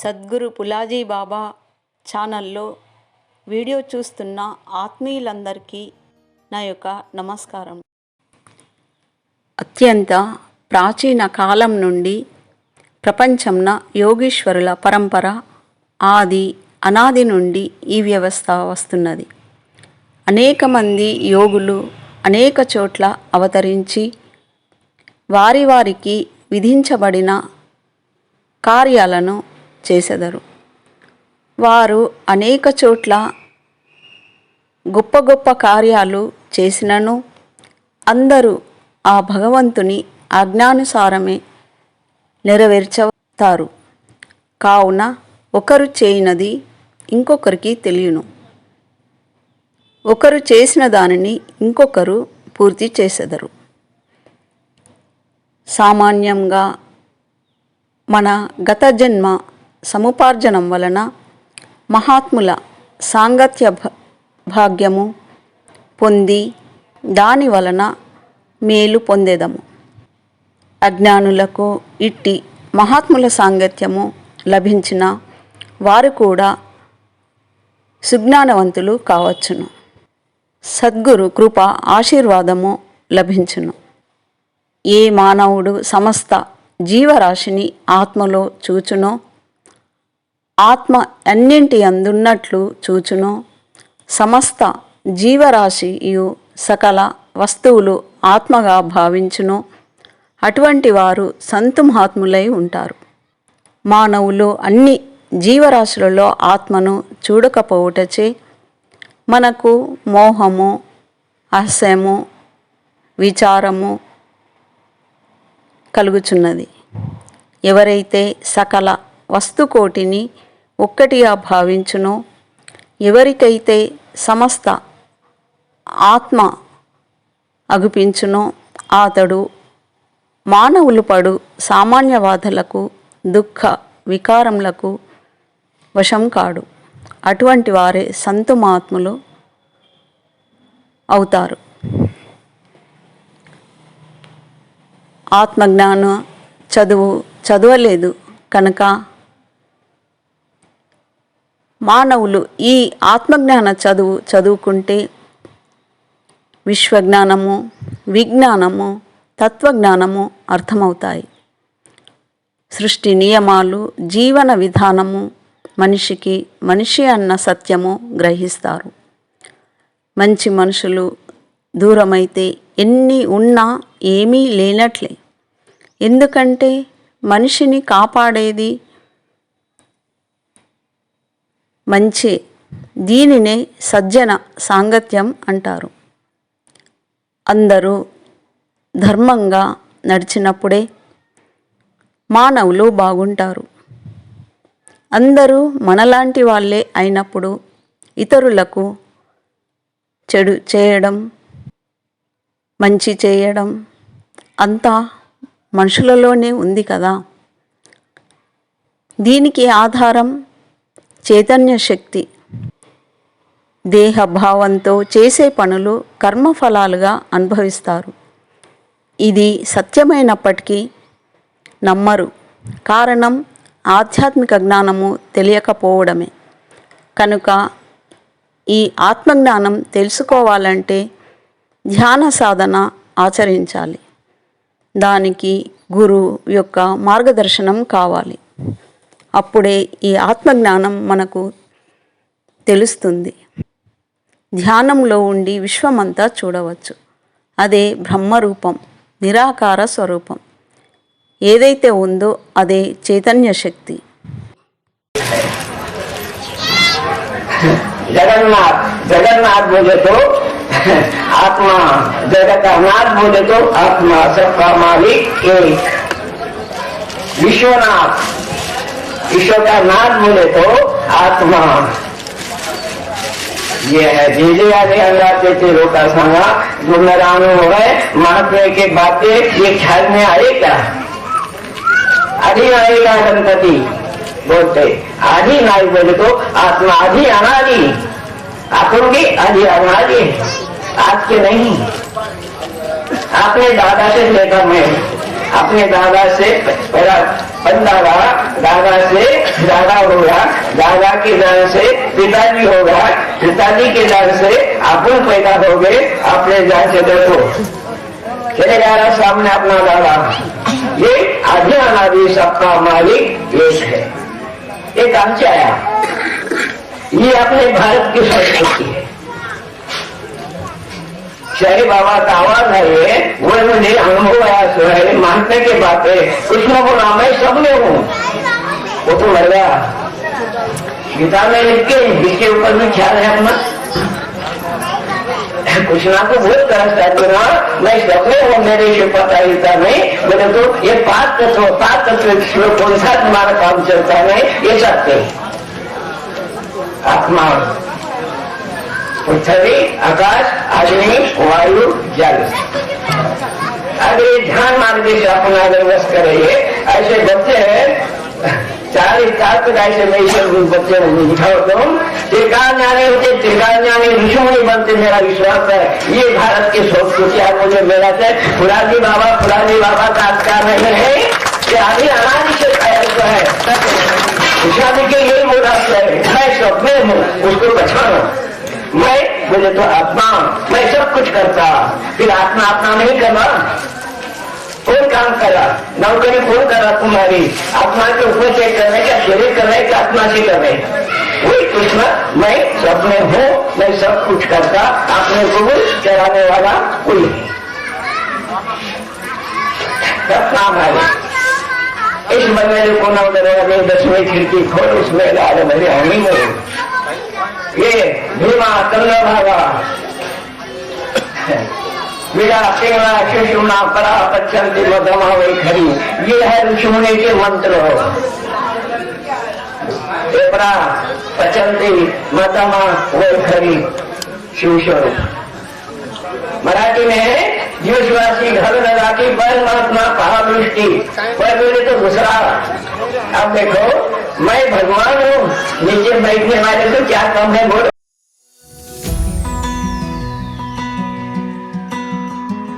సద్గురు పులాజీ బాబా ఛానల్లో వీడియో చూస్తున్న ఆత్మీయులందరికీ నా యొక్క నమస్కారం. అత్యంత ప్రాచీన కాలం నుండి ప్రపంచంన యోగీశ్వరుల పరంపర ఆది అనాది నుండి ఈ వ్యవస్థ వస్తున్నది. అనేక మంది యోగులు అనేక చోట్ల అవతరించి వారి వారికి విధించబడిన కార్యాలను చేసెదరు. వారు అనేక చోట్ల గొప్ప గొప్ప కార్యాలు చేసినను అందరూ ఆ భగవంతుని ఆజ్ఞానుసారమే నెరవేర్చతారు కావున ఒకరు చేయనది ఇంకొకరికి తెలియను. ఒకరు చేసిన దానిని ఇంకొకరు పూర్తి చేసెదరు. సామాన్యంగా మన గత జన్మ సముపార్జనం వలన మహాత్ముల సాంగత్య భాగ్యము పొంది దాని వలన మేలు పొందేదము. అజ్ఞానులకు ఇట్టి మహాత్ముల సాంగత్యము లభించిన వారు కూడా సుజ్ఞానవంతులు కావచ్చును. సద్గురు కృప ఆశీర్వాదము లభించును. ఏ మానవుడు సమస్త జీవరాశిని ఆత్మలో చూచునో ఆత్మ అన్నింటి అందున్నట్లు చూచును. సమస్త జీవరాశియు సకల వస్తువులు ఆత్మగా భావించును. అటువంటి వారు సంతుమహాత్ములై ఉంటారు. మానవులు అన్ని జీవరాశులలో ఆత్మను చూడకపోవుటచే మనకు మోహము అసహ్యము విచారము కలుగుచున్నది. ఎవరైతే సకల వస్తుకోటిని ఒక్కటిగా భావించును. ఎవరికైతే సమస్త ఆత్మ అగుపించునో అతడు మానవులు పడు సామాన్యవాదులకు దుఃఖ వికారములకు వశం కాడు. అటువంటి వారే సంతుమాత్ములు అవుతారు. ఆత్మజ్ఞాన చదువు చదవలేదు కనుక మానవులు ఈ ఆత్మజ్ఞాన చదువు చదువుకుంటే విశ్వజ్ఞానము విజ్ఞానము తత్వజ్ఞానము అర్థమవుతాయి. సృష్టి నియమాలు జీవన విధానము మనిషికి మనిషి అన్న సత్యము గ్రహిస్తారు. మంచి మనుషులు దూరమైతే ఎన్ని ఉన్నా ఏమీ లేనట్లే. ఎందుకంటే మనిషిని కాపాడేది మంచి దీనినే సజ్జన సాంగత్యం అంటారు. అందరూ ధర్మంగా నడిచినప్పుడే మానవులు బాగుంటారు. అందరూ మనలాంటి వాళ్ళే అయినప్పుడు ఇతరులకు చెడు చేయడం మంచి చేయడం అంతా మనుషులలోనే ఉంది కదా. దీనికి ఆధారం చైతన్య శక్తి దేహభావంతో చేసే పనులు కర్మఫలాలుగా అనుభవిస్తారు. ఇది సత్యమైనప్పటికీ నమ్మరు. కారణం ఆధ్యాత్మిక జ్ఞానము తెలియకపోవడమే. కనుక ఈ ఆత్మజ్ఞానం తెలుసుకోవాలంటే ధ్యాన సాధన ఆచరించాలి. దానికి గురువు యొక్క మార్గదర్శనం కావాలి. అప్పుడే ఈ ఆత్మజ్ఞానం మనకు తెలుస్తుంది ధ్యానంలో ఉండి విశ్వమంతా చూడవచ్చు అదే బ్రహ్మరూపం నిరాకార స్వరూపం ఏదైతే ఉందో అదే చైతన్య శక్తి जगन्नाथ जगन्नाथ बोले तो आत्मा जगत का नाथ बोले तो आत्मा सबका मालिक एक विश्वनाथ विश्व का नाथ बोले तो आत्मा। ये है जे आगे अंगार देते रोका संगा अनुभव है महात्मा के बातें, ये ख्याल में आए क्या आएगा गणपति बोलते आधी नाई बोले तो आत्मा आधी अनादि। अपन आधी अनादि आज के नहीं। अपने दादा से लेकर मैं, अपने दादा से पहला पण दादा से दादा होगा दादा के दान से पिताजी होगा, पिताजी के दान से अपन पैदा हो गए अपने जान से देखो। चले जा रहा सामने अपना दादा। ये आधे अनादि सबका मालिक एक है। काम से आया। ये अपने भारत की संस्कृति है। शहरी बाबा का आवाज़ है ये, वो मुझे अनुभव आया सो है मानने की बात है। को नाम है, सब में हूँ वो तो मर गया। गीता में लिख के इसके ऊपर भी ख्याल है अपना। कृष्णा को बहुत तरस अर्जुना मैं सपने हूँ, मेरे से पता गीता में। बोले तो ये पाँच तत्व पाँच तत्व श्लोक कौन सा तुम्हारा काम चलता है? ये सत्य आत्मा। पृथ्वी आकाश अग्नि वायु, जल। अगर ये ध्यान मार्ग से अपना अगर बस करेंगे ऐसे बच्चे हैं, चार चार तक ऐसे मैं सब बच्चे उठाओ तुम। त्रिकाल ज्ञानी होते त्रिकाल ज्ञानी ऋषि बनते मेरा विश्वास है। ये भारत की संस्कृति है मुझे मेरा से फुलाजी बाबा, पुरानी बाबा का अधिकार नहीं है। ये अभी अनादि से तैयार है शादी के यही बोला है। मैं सपने हूँ, उसको पछाड़ो बोले तो आत्मा, मैं सब कुछ करता, फिर आत्मा अपना नहीं करना। कौन काम करा, नौकरी कौन करा तुम्हारी आत्मा के ऊपर से कर रहे क्या शरीर कर रहे क्या आत्मा से कर रहे वही कृष्ण, मैं सब में हूँ, मैं सब कुछ करता, अपने को भी चलाने वाला कोई है। इस बंदे को ना दरवाजे, दसवीं खिड़की खोल, उसमें डाल मेरे हमी में ये भीमा कन्न भागा वीरा पिंगला शिशुना परा पच्चंती मधमा वही खरी ये है ऋषिमुनि के मंत्र हो। परा मधमा वही खरी शिव स्वरूप मराठी में जीवश्वासी घर लगा की परमात्मा कहा दृष्टि पर मेरे तो दूसरा अब देखो मैं भगवान हूँ। नीचे बैठने वाले को क्या काम है बोलो।